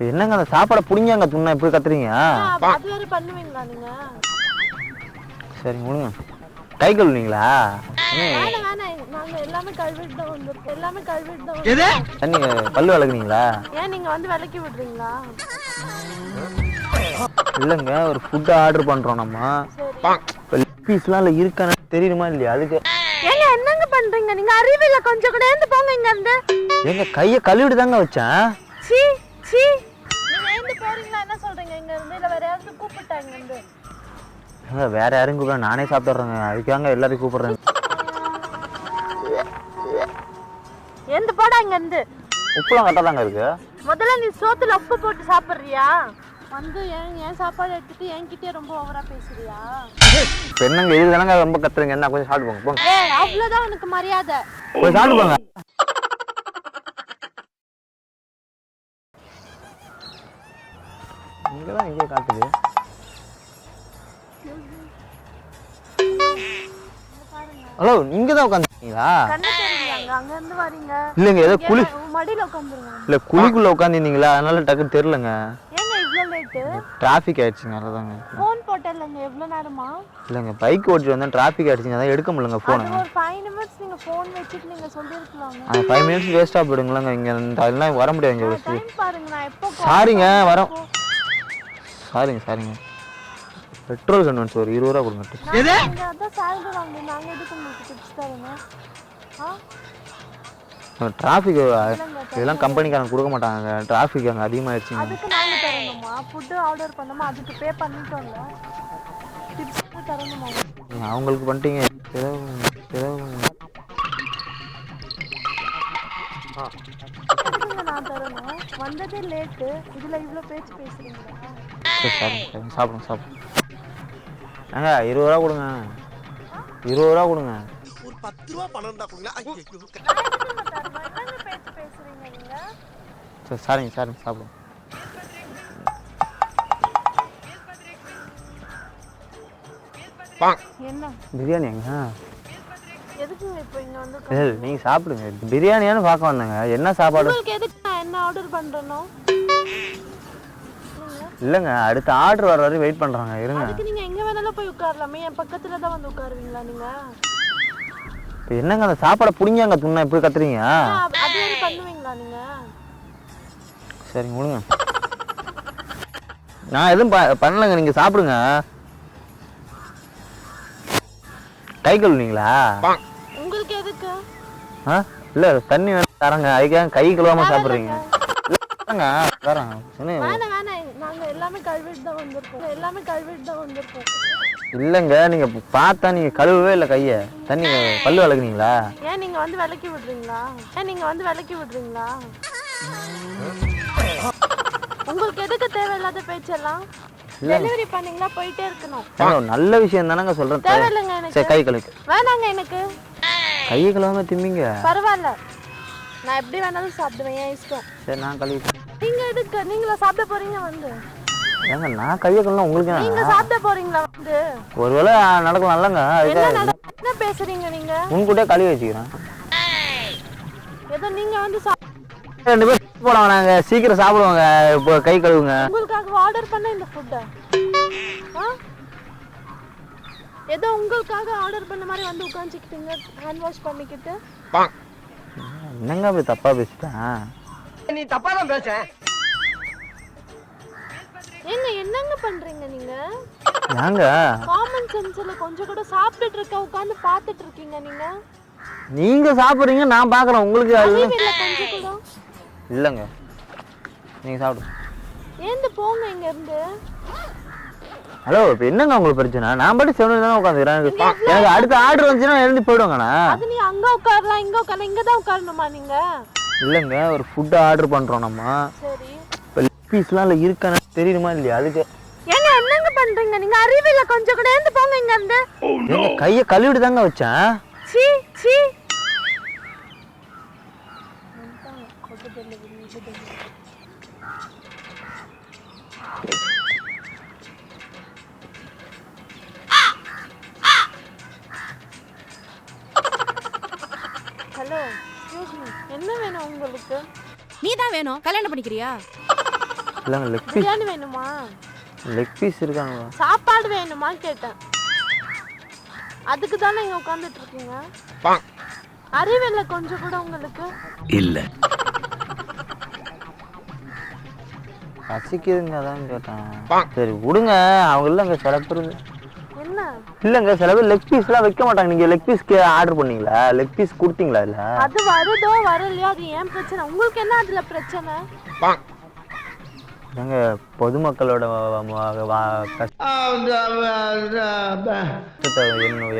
இப்போ என்னங்க அந்த சாப்பாடை புடிங்க அங்கே துண்ணா? இப்படி கத்துறீங்க? அது வேற பண்ணுவீங்களா நீங்க? சரிங்க விடுங்க கை கழுவுனீங்களா? வேணாம் வேணாம். நாங்க எல்லாமே கழுவிட்டு தான் வந்திருக்கோம். எல்லாமே கழுவிட்டு தான் வந்திருக்கோம். தண்ணி பல்லு விளக்குனீங்களா? ஏன் நீங்க வந்து விலைக்கு விடுறீங்களா? இல்லைங்க ஒரு ஃபுட்டு ஆர்டர் பண்ணுறோம் நம்ம. சரி. இப்போ லெக் பீஸ்லாம் இல்லை இருக்கானு தெரியுமா இல்லையா? அதுக்கு ஏங்க என்னங்க பண்றீங்க? நீங்க அறிவில்ல கொஞ்சம் கூட ஏந்து போங்க இங்க இருந்து. எங்க கையை கழுவிட்டு தாங்க வச்சேன். சீ சீ. ஏங்க வேற யாரையும் கூப்பிட நானே சாப்பிட்றேங்க அதுக்காங்க எல்லாரையும் கூப்பிடுறேன் ஏந்து போடா இங்க இருந்து உப்புலாம் கரெக்டாக தாங்க இருக்கு. முதல்ல நீ சோத்துல உப்பு போட்டு சாப்பிடுறியா? வந்து ஏன் ஏன் சாப்பாடு எடுத்துட்டு என்கிட்டயே ரொம்ப ஓவரா பேசுறியா? என்னங்க இது தானங்க ரொம்ப கத்துறீங்க? என்ன கொஞ்சம் சாப்பிட்டு போங்க போங்க. ஏய் அவ்வளவுதான் உனக்கு மரியாதை. கொஞ்சம் சாப்பிட்டு போங்க. இங்கே தான் இங்கே காட்டுது. ஹலோ இங்கே தான் உட்காந்துருக்கீங்களா இல்லைங்க ஏதோ குழி மடியில உட்காந்துருங்க இல்லை குழிக்குள்ளே உட்காந்துருந்தீங்களா? அதனால இவ்வளவு லேட்டு டிராஃபிக் ஆயிடுச்சுங்க அதாங்க ஃபோன் போட்டலங்க எவ்வளவு நேரமா? இல்லைங்க பைக் ஓட்டிட்டு வந்தேன் டிராஃபிக் ஆயிடுச்சுங்க அதான் எடுக்க முடியலங்க ஃபோனை ஒரு ஃபைவ் நிமிட்ஸ் நீங்க ஃபோன் வச்சுட்டு நீங்க சொல்லிருக்கலாங்க அந்த ஃபைவ் மினிட்ஸ் வேஸ்ட்டாக போயிடுங்களேங்க இங்கே அதெல்லாம் வர முடியாது இங்கே டைம் பாருங்க நான் எப்போ சாரிங்க வரோம். சாரிங்க சாரிங்க. பெட்ரோல் கன்வென்ஸ் ஒரு இருபது ரூபா கொடுங்க? ஆ? டிராஃபிக் இதெல்லாம் கம்பெனிக்காரங்க கொடுக்க மாட்டாங்க. டிராஃபிக் அங்கே அதிகமாகிடுச்சுங்க அதுக்கு நாங்க தரணுமா? ஃபுட்டு ஆர்டர் பண்ணோமா? அதுக்கு பே பண்ணிட்டோம்ல. டிப்ஸ் தரணுமா? நீங்க அவங்களுக்கு பண்ணிட்டீங்க. ஏதோ ஏதோ எதுக்குங்க நான் தரணும்? வந்ததே லேட்டு இதுல இவ்ளோ பேச்சு சாரிங்க சாரிங்க சாப்பிடுங்க சாப்பிடுங்க. ஏங்க இருபது ரூபா கொடுங்க. இருபது ரூபா கொடுங்க. ஒரு பத்து ரூபா பணம் சரி சாரிங்க சாரிங்க சாப்பிடுங்க. என்ன? பிரியாணி எங்க? சாப்பிடுங்க. பிரியாணியானு பார்க்க வந்தேங்க. என்ன சாப்பாடு? என்ன ஆர்டர் பண்றேனோ? இல்லைங்க அடுத்த ஆர்டர் வர வரையும் வெயிட் பண்ணுறாங்க இருங்க. அதுக்கு நீங்க எங்க வேணாலும் போய் உட்காரலாமே என் பக்கத்துல தான் வந்து உட்காருவீங்களா நீங்க? இப்போ என்னங்க அந்த சாப்பாடை புடிங்க அங்கே துண்ணா இப்படி கத்துறீங்க? ஆ, அது வேற பண்ணுவீங்களா நீங்க? சரிங்க விடுங்க. நான் எதுவும் ப பண்ணலைங்க நீங்கள் சாப்பிடுங்க. கை கழுவுனீங்களா? உங்களுக்கு எதுக்கு? ஆ இல்லை தண்ணி வேணும் தரங்க அதுக்காக கை கழுவாம சாப்பிட்றீங்க. இல்லைங்க தரேன். சொன்னேன் வேணாம் வேணாம் நாங்க எல்லாமே கழுவிட்டு தான் வந்திருக்கோம். எல்லாமே கழுவிட்டு தான் வந்திருக்கோம். இல்லைங்க நீங்கள் பார்த்தா நீங்கள் கழுவவே இல்லை கையை. தண்ணி பல்லு விளக்குனீங்களா? ஏன் நீங்க வந்து விலைக்கு விடுறீங்களா? ஏன் நீங்க வந்து விலைக்கு விடுறீங்களா? உங்களுக்கு எதுக்கு தேவையில்லாத பேச்செல்லாம்? டெலிவரி பண்ணீங்களா? போயிட்டே இருக்கணும். நல்ல விஷயம் தானங்க சொல்கிறேன் தேவையில்லைங்க எனக்கு. கை கழுவு வேணாங்க எனக்கு. கையை கழுவாம திம்பிங்க பரவாயில்ல. நான் எப்படி வேணாலும் சாப்பிடுவேன் என் இஷ்டம். சரி நான் கழுவிட்டேன் நீங்க எதுக்கு? நீங்களா சாப்பிட போறீங்க வந்து? ஏங்க நான் கையை கழுவலாம் உங்களுக்கு என்ன? நீங்க சாப்பிட போறீங்களா வந்து? ஒருவேளை நடக்கலாம் இல்லைங்க. என்ன பேசுறீங்க நீங்க? முன்கூட்டியே கழுவி வச்சுக்கிறேன். ஏதோ நீங்க வந்து ரெண்டு பேர் போடுவாங்க நாங்க சீக்கிரம் சாப்பிடுவாங்க. இப்போ கை கழுவுங்க. உங்களுக்காக ஆர்டர் பண்ண இந்த ஃபுட்டை ஏதோ உங்களுக்காக ஆர்டர் பண்ண மாதிரி வந்து உட்காந்துக்கிட்டீங்க ஹேண்ட் வாஷ் பண்ணிக்கிட்டு. என்னங்க அப்படி தப்பா பேசிட்டேன்? நீ தப்பா தான் பேச ஏங்க என்னங்க பண்றீங்க நீங்க? ஏங்க காமன் சென்ஸ்ல கொஞ்சம் கூட சாப்பிட்டுட்டு இருக்க உட்காந்து பார்த்துட்டு இருக்கீங்க நீங்க? நீங்க சாப்பிடுறீங்க நான் பாக்குறேன் உங்களுக்கு அது அறிவு இல்ல கொஞ்சம் கூட. இல்லைங்க. நீங்க சாப்பிடுங்க ஏந்து போங்க இங்க இருந்து ஹலோ இப்போ என்னங்க உங்களுக்கு பிரச்சனை? நான் பாட்டு செவனு தானே உட்காந்துக்கிறேன். எனக்கு எனக்கு அடுத்த ஆர்டர் வந்துச்சுன்னா எழுந்து போயிடுவாங்கண்ணா. அது நீ அங்க உட்காரலாம் இங்க உட்காரலாம் இங்க தான் உட்காரணுமா நீங்க? இல்லைங்க ஒரு ஃபுட்டு ஆர்டர் பண்றோம் நம்ம. சரி. பீஸ்லாம் இல்லை இருக்கானு? தெரியுமா இல்லையா? அதுக்கு ஏங்க என்னங்க பண்றீங்க? நீங்க அறிவு இல்ல கொஞ்சம் கூட ஏந்து போங்க இங்க இருந்து. எங்க கையை கழுவிட்டு தாங்க வச்சேன். சீ சீ. ஹலோ என்ன வேணும் உங்களுக்கு? நீ தான் வேணும். கல்யாணம் பண்ணிக்கிறியா? இல்லைங்க லெக் பீஸ் பிரியாணி வேணுமா? லெக் பீஸ் இருக்காங்க. சாப்பாடு வேணுமா கேட்டேன். அதுக்கு தானே இங்க உட்காந்துட்டு இருக்கீங்க அறிவில்லை கொஞ்சம் கூட உங்களுக்கு? பசிக்குதுங்க அதான் கேட்டேன். சரி விடுங்க. அவங்க இல்லைங்க சில பேர் என்ன? இல்லைங்க சில பேர் லெக் பீஸ்லாம் வைக்க மாட்டாங்க. நீங்கள் லெக் பீஸ்க்கு ஆர்டர் பண்ணீங்களா? லெக் பீஸ் கொடுத்தீங்களா இல்லை? அது வருதோ வரலையோ அது ஏன் பிரச்சனை? உங்களுக்கு என்ன அதுல பிரச்சனை? ஏங்க பொதுமக்களோட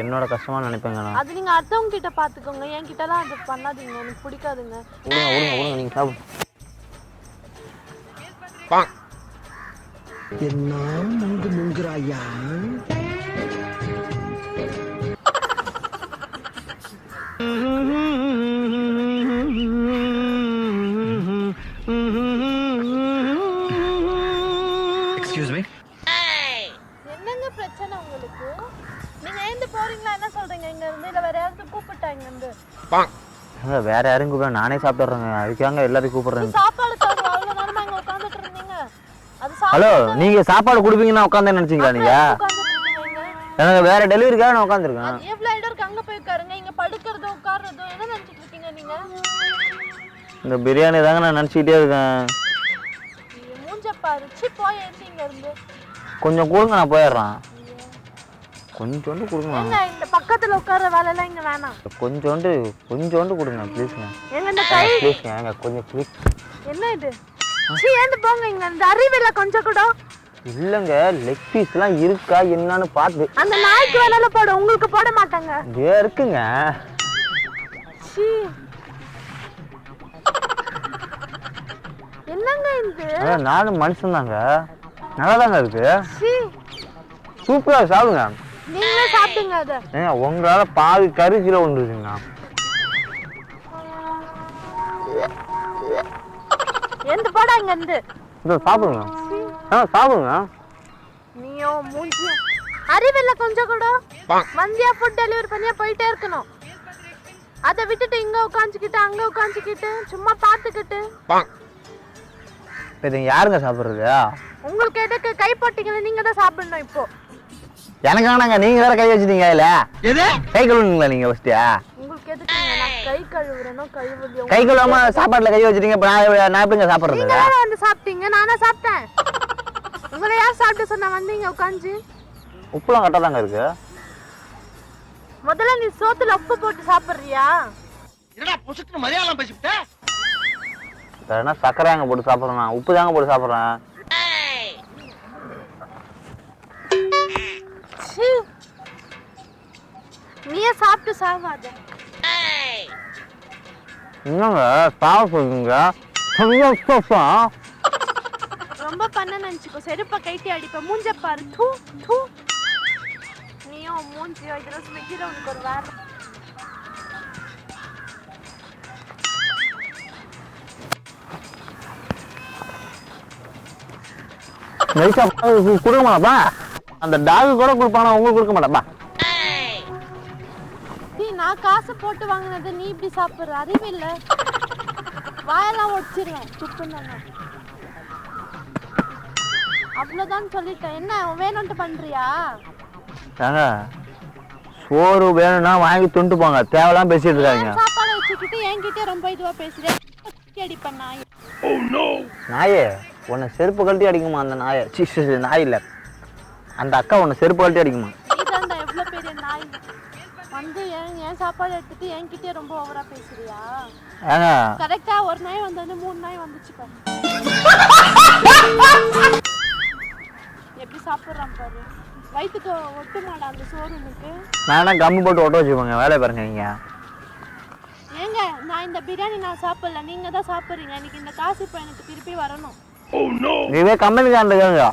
என்னோட கஷ்டமா நினைப்பேங்க நான். அது நீங்க அடுத்தவங்க கிட்ட பாத்துக்கோங்க. என் கிட்டலாம் அது பண்ணாதீங்க. எனக்கு பிடிக்காதுங்க. விடுங்க விடுங்க விடுங்க நீங்கள் சாப்பிடு என்ன முங்கு முங்குறாயா? எக்ஸ்கியூஸ் வேற யாரும் கூப்பிட நானே சாப்பிட்றேங்க அதுக்காங்க எல்லாரையும் கூப்பிடுறேங்க சாப்பாடு ஹலோ நீங்க சாப்பாடு கொடுப்பீங்கன்னு உட்காந்து நினைச்சீங்களா நீங்க? எனக்கு வேற டெலிவரிக்காக நான் உட்காந்துருக்கேன் அது எவ்வளவு இடம் இருக்கு? அங்க போய் உட்காருங்க. இங்க படுக்கிறதோ உட்கார்றதோ என்ன நினைச்சிட்டு இருக்கீங்க இந்த பிரியாணி தாங்க நான் நினச்சிக்கிட்டே இருக்கேன். நீ மூஞ்ச பாரு சி போய் இருந்து. கொஞ்சம் கொடுங்க நான் போயிடுறேன். கொஞ்சோண்டு கொடுங்க. இந்த பக்கத்துல உட்கார்ற வேலை எல்லாம் இங்க வேணாம். கொஞ்சோண்டு கொஞ்சோண்டு கொடுங்க ப்ளீஸ்ங்க எங்க இந்த கை ப்ளீஸ்ங்க கொஞ்சம் ப்ளீஸ் என்ன இது? சி ஏந்து போங்க இங்க இந்த அறிவில்ல கொஞ்சம் கூட. இல்லைங்க லெக் பீஸ்லாம் இருக்கா என்னன்னு பார்த்து. அந்த நாய்க்கு வேலையில போட உங்களுக்கு போட மாட்டாங்க. இதே இருக்குங்க. சி என்னங்க இது? நானும் மனுஷன் தாங்க நல்லா தாங்க இருக்கு சி சூப்பராக சாப்பிடுங்க. நீங்களே சாப்பிடுங்க அத. ஏங்க உங்களால பாதி கறி கிலோ ஒன்று இருக்குங்க எந்த போடா இங்க இருந்து இதோ சாப்பிடுங்க. ஆ சாப்பிடுங்க. நீயோ மூஞ்சியோ அறிவில்ல கொஞ்சம் கூட. வந்தியா ஃபுட் டெலிவரி பண்ணியா போயிட்டே இருக்கணும். அதை விட்டுட்டு இங்க உட்காந்துக்கிட்டு அங்க உட்காந்துக்கிட்டு சும்மா பார்த்துக்கிட்டு. இப்போ இது யாருங்க சாப்பிட்றது? உங்களுக்கு எதுக்கு கை போட்டீங்களே நீங்க தான் சாப்பிடணும் இப்போ. எனக்கு வேணாங்க நீங்க வேற கை வச்சுட்டீங்க இல்ல? எது? கை கழுவுங்களா நீங்க ஃபர்ஸ்ட் உங்களுக்கு எதுக்கு நான் கை கழுவுறேனோ கழுவுலையோ கை கழுவாம சாப்பாட்டுல கை வச்சிட்டீங்க இப்போ நான் நான் எப்படிங்க சாப்பிட்றது? நீங்க வந்து சாப்பிட்டீங்க நானா சாப்பிட்டேன். உங்களை யார் சாப்பிட்டு சொன்னா வந்தீங்க உட்காந்து உப்புலாம் கரெக்டாக தாங்க இருக்கு. முதல்ல நீ சோத்துல உப்பு போட்டு சாப்பிடுறியா? என்னடா புசுக்கு மலையாளம் பேசிவிட்ட? வேணா சர்க்கரை அங்கே போட்டு சாப்பிட்றேன் நான் உப்பு தாங்க போட்டு சாப்பிட்றேன். நீயே சாப்பிட்டு சாவாத. என்னங்க சாப்பிட சொல்லுங்க ரொம்ப பண்ண நினைச்சுக்கோ. செருப்ப கைட்டி அடிப்ப. மூஞ்ச பாரு. தூ தூ. நீயும் மூஞ்சியோ இதெல்லாம் உனக்கு ஒரு வேலை நைஸா கொடுக்க மாட்டாப்பா அந்த டாகு கூட கொடுப்பானா? உங்களுக்கு கொடுக்க மாட்டாப்பா நீ நான் காசு போட்டு வாங்கினது நீ இப்படி சாப்பிடுற? அறிவு இல்ல. வாயெல்லாம் ஒடிச்சிருவேன். துப்புன்னு அவ்வளவுதான் சொல்லிட்டேன். என்ன வேணும்ட்டு பண்றியா? ஏங்க சோறு வேணும்னா வாங்கி துண்டு போங்க. தேவையில்லாம் பேசிட்டு இருக்காங்க சாப்பாடை வச்சுக்கிட்டு என்கிட்ட ரொம்ப இதுவா பேசுறேன் அடிப்பேன் நாய். நாயே உன்னை செருப்பு கழட்டி அடிக்குமா அந்த நாயை? சி சி, சி, நாய் இல்ல. அந்த அக்கா உன்னை செருப்பு கழட்டி அடிக்குமா? நீதான்டா எவ்வளவு பெரிய நாய்? வந்து என் என் சாப்பாடு எடுத்துட்டு என்கிட்டயே ரொம்ப ஓவரா பேசுறியா? ஏங்க. கரெக்டா ஒரு நாய் வந்தது மூணு நாய் வந்துச்சு பாரு. எப்படி சாப்பிடுறான் பாரு? வயிற்றுக்கு ஒட்டு மாடா அந்த உனக்கு? நான் கம்மி போட்டு ஒட்ட வச்சுக்கோங்க வேலையை பாருங்க நீங்க. ஏங்க நான் இந்த பிரியாணி நான் சாப்பிடல நீங்க தான் சாப்பிடுறீங்க. எனக்கு இந்த காசு இப்போ எனக்கு திருப்பி வரணும். இதே கம்பெனிக்காரன் இருக்காங்க.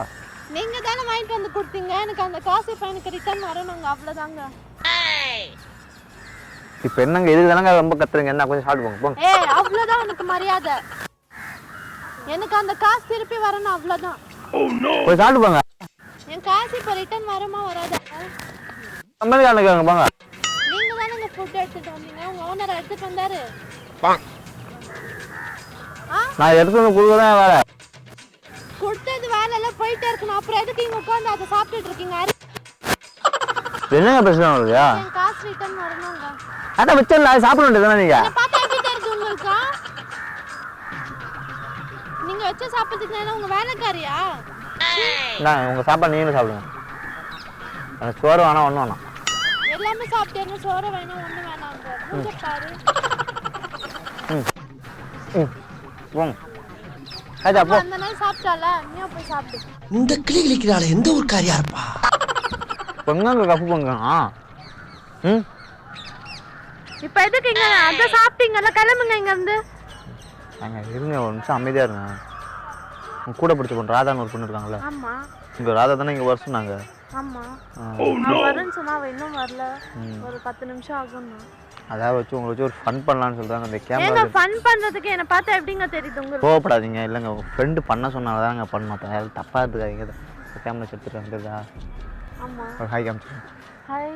நீங்க தானே வாங்கிட்டு வந்து கொடுத்தீங்க? எனக்கு அந்த காசு இப்போ எனக்கு ரிட்டர்ன் வரணுங்க அவ்வளோதாங்க இப்போ என்னங்க இதுக்கு தானங்க ரொம்ப கத்துறீங்க? என்ன கொஞ்சம் சாப்பிட்டு போங்க போங்க ஏய் அவ்வளோதான் உனக்கு மரியாதை. எனக்கு அந்த காசு திருப்பி வரணும் அவ்வளோதான் போய் சாப்பிட்டு போங்க. என் காசு இப்போ ரிட்டர்ன் வருமா வராதா? கம்பெனிக்காரன் இருக்காங்க போங்க. நீங்க தானே ஃபுட் எடுத்துட்டு வந்தீங்க? உங்க ஓனர் எடுத்துட்டு வந்தாரு. நான் எடுத்து வந்து கொடுக்க தான் வேலை போயிட்டே இருக்கணும். அப்புறம் எதுக்கு இங்க உட்காந்து அதை சாப்பிட்டுட்டு இருக்கீங்க? என்னங்க பிரச்சனை உங்களுக்கு காசு ரிட்டர்ன் வரணுங்க அதான் வச்சிடல சாப்பிட வேண்டியது நீங்க? பார்த்தா எப்படி தெரியுது உங்களுக்கு? நீங்க வச்ச சாப்பிட்றதுக்கு நான் உங்க வேலைக்காரியா? நான் உங்க சாப்பாடு நீங்களும் சாப்பிடுங்க. எனக்கு சோறு வேணாம் ஒன்றும் வேணாம். எல்லாமே சாப்பிட்டேன்னு சோற வேணாம் ஒண்ணு வேணாங்க மூஞ்ச பாரு. ம். போங்க. ஆச்சா போ. அந்த நாள் சாப்பிட்டால நீயும் போய் சாப்பிடு. இந்த கிளி கிளிக்கிறாள் எந்த ஒரு காரியா இருப்பா? பொங்கங்க கப்பு பொங்க ஆ ம்? இப்போ எதுக்கு இங்க அதை சாப்பிட்டீங்கல்ல கிளம்புங்க இங்க இருந்து நாங்கள் இருங்க ஒரு நிமிஷம் அமைதியாக இருங்க. உங்க கூட பிடிச்ச பொண்ணு ராதான்னு ஒரு பொண்ணு இருக்காங்கல்ல. ஆமா. இங்கே ராதா தானே இங்கே வர சொன்னாங்க. ஆமா. அவ வரேன்னு சொன்னா அவ இன்னும் வரல. ஒரு பத்து நிமிஷம் ஆகும்னா. அதாவது வச்சு உங்களை வச்சு ஒரு ஃபன் பண்ணலான்னு சொல்கிறாங்க அந்த கேமரா ஃபன் பண்றதுக்கு என்ன பார்த்தா எப்படிங்க தெரியுது உங்களுக்கு? கோவப்படாதீங்க. இல்லைங்க உங்கள் ஃப்ரெண்டு பண்ண சொன்னால தான் நாங்கள் பண்ண மாட்டோம் யாரும் தப்பாக இருக்காதீங்க கேமரா எடுத்துகிட்டு வந்துருதா ஒரு ஹாய் காமிச்சு ஹாய்